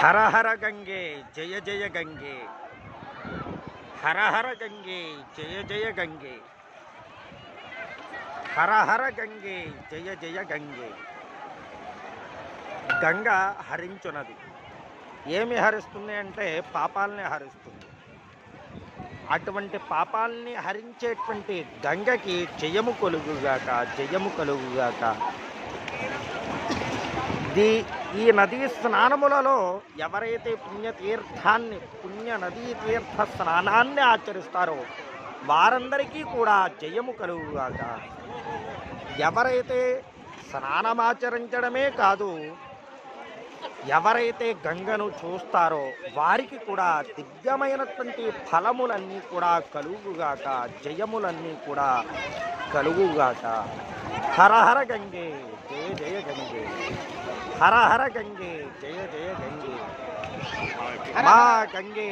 హర హర గంగే జయ జయ గంగే. హర హర గంగే జయ జయ గంగే. హర హర గంగే జయ జయ గంగే. గంగ హరించున్నది ఏమి హరిస్తుంది అంటే పాపాలని హరిస్తుంది. అటువంటి పాపాలని హరించేటువంటి గంగకి జయము కలుగుగాక జయము కలుగుగాక. దీ ఈ నదీ స్నానములలో ఎవరైతే పుణ్యతీర్థాన్ని పుణ్య నదీ తీర్థ స్నానాన్ని ఆచరిస్తారో వారందరికీ కూడా జయము కలుగుగాక. ఎవరైతే స్నానమాచరించడమే కాదు ఎవరైతే గంగను చూస్తారో వారికి కూడా దివ్యమైనటువంటి ఫలములన్నీ కూడా కలుగుగాక జయములన్నీ కూడా కలుగుగాక. హర హర గంగే జయ జయ గంగే. హర హర గంగే జయ జయ గంగే మా గంగే